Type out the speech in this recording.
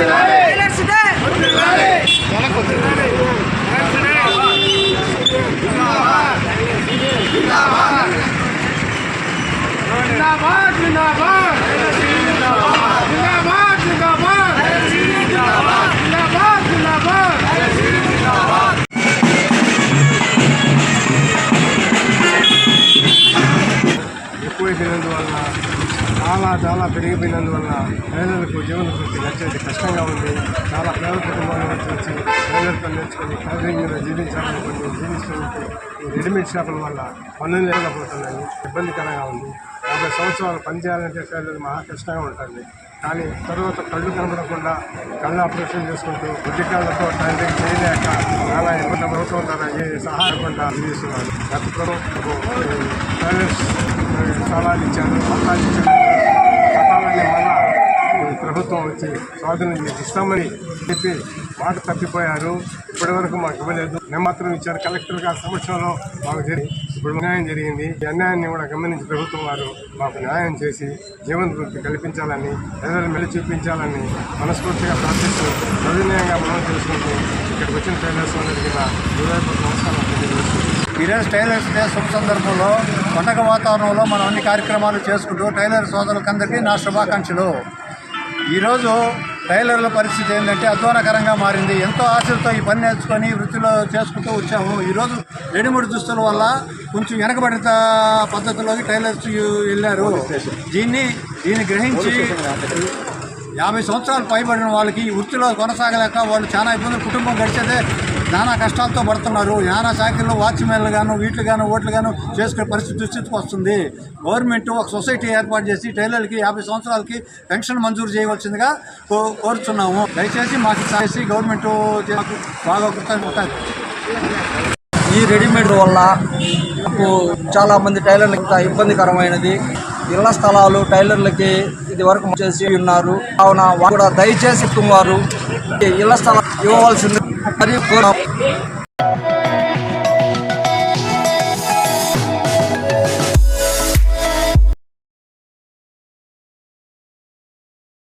Tailors day జిందాబాద్ చాలా చాలా పెరిగిపోయినందువల్ల మహిళలకు జీవన శక్తి నచ్చేది కష్టంగా ఉంది. చాలా పేద కుటుంబాల నుంచి వచ్చి మహిళలతో నేర్చుకొని టైలరింగ్ మీద జీవించాలనుకుని జీవిస్తుంటే ఈ రెడీమేడ్ షాపుల వల్ల పనులు లేకపోతున్నాయి. ఇబ్బందికరంగా ఉంది. యాభై సంవత్సరాలు పనిచేయాలంటే టైలర్ మహా కష్టంగా ఉంటుంది కానీ తర్వాత కళ్ళు కనబడకుండా కళ్ళు ఆపరేషన్ చేసుకుంటూ బుద్ధి కళ్ళతో చేయలేక చాలా ఇబ్బంది ప్రభుత్వం ద్వారా ఏ సహాయకుండా అందిస్తున్నారు గత ప్రభుత్వం టైలర్స్ స్థలాలు ఇచ్చారు పట్టాలు ఇచ్చారు. పట్టాలన్నీ మళ్ళా ప్రభుత్వం వచ్చి స్వాధీనం ఇస్తామని చెప్పి మాట తప్పిపోయారు. ఇప్పటి వరకు మాకు ఇవ్వలేదు. మేము మాత్రం ఇచ్చారు. కలెక్టర్ గారి సమక్షంలో మాకు జరిగింది. ఇప్పుడు న్యాయం జరిగింది. ఈ అన్యాయాన్ని కూడా గమనించి ప్రభుత్వం వారు మాకు న్యాయం చేసి జీవన వృత్తి కల్పించాలని ప్రజలు మెల్లి చూపించాలని మనస్ఫూర్తిగా ప్రార్థిస్తూ సవినయంగా మనం తెలుసుకుంటూ ఇక్కడికి వచ్చిన టైలర్స్ అందరికీ నా హృదయపూర్వక నమస్కారం తెలియజేస్తున్నాను. ఈరోజు టైలర్స్ డే శుభ సందర్భంలో పండగ వాతావరణంలో మనం అన్ని కార్యక్రమాలు చేసుకుంటూ టైలర్ సోదరులకందరికీ నా శుభాకాంక్షలు. ఈరోజు టైలర్ల పరిస్థితి ఏంటంటే అధ్వానకరంగా మారింది. ఎంతో ఆశలతో ఈ పని నేర్చుకొని వృత్తిలో చేసుకుంటూ వచ్చాము. ఈరోజు రెడీమేడ్ దుస్తుల వల్ల కొంచెం వెనకబడిన పద్ధతిలోకి టైలర్స్ వెళ్ళారు. దీన్ని దీన్ని గ్రహించి యాభై సంవత్సరాలు పైబడిన వాళ్ళకి ఈ వృత్తిలో కొనసాగలేక వాళ్ళు చాలా ఇబ్బందులు కుటుంబం గడిచేదే నానా కష్టాలతో పడుతున్నారు. నానా శాఖల్లో వాచ్మెన్లు గాను వీటిలు గాను ఓట్లు గాను చేసుకునే పరిస్థితి దుస్థితికి వస్తుంది. గవర్నమెంట్ ఒక సొసైటీ ఏర్పాటు చేసి టైలర్లకి యాభై సంవత్సరాలకి పెన్షన్ మంజూరు చేయవలసిందిగా కో కోరుతున్నాము దయచేసి మాకు చేసి గవర్నమెంట్ బాగా కృతజ్ఞత ఈ రెడీమేడ్ వల్ల మాకు చాలా మంది ఇబ్బందికరమైనది. ఇళ్ళ స్థలాలు టైలర్లకి ఇది వరకు చేసి ఉన్నారు. కావున కూడా దయచేసి వారు ఇళ్ళ స్థలం ఇవ్వవలసింది మరియు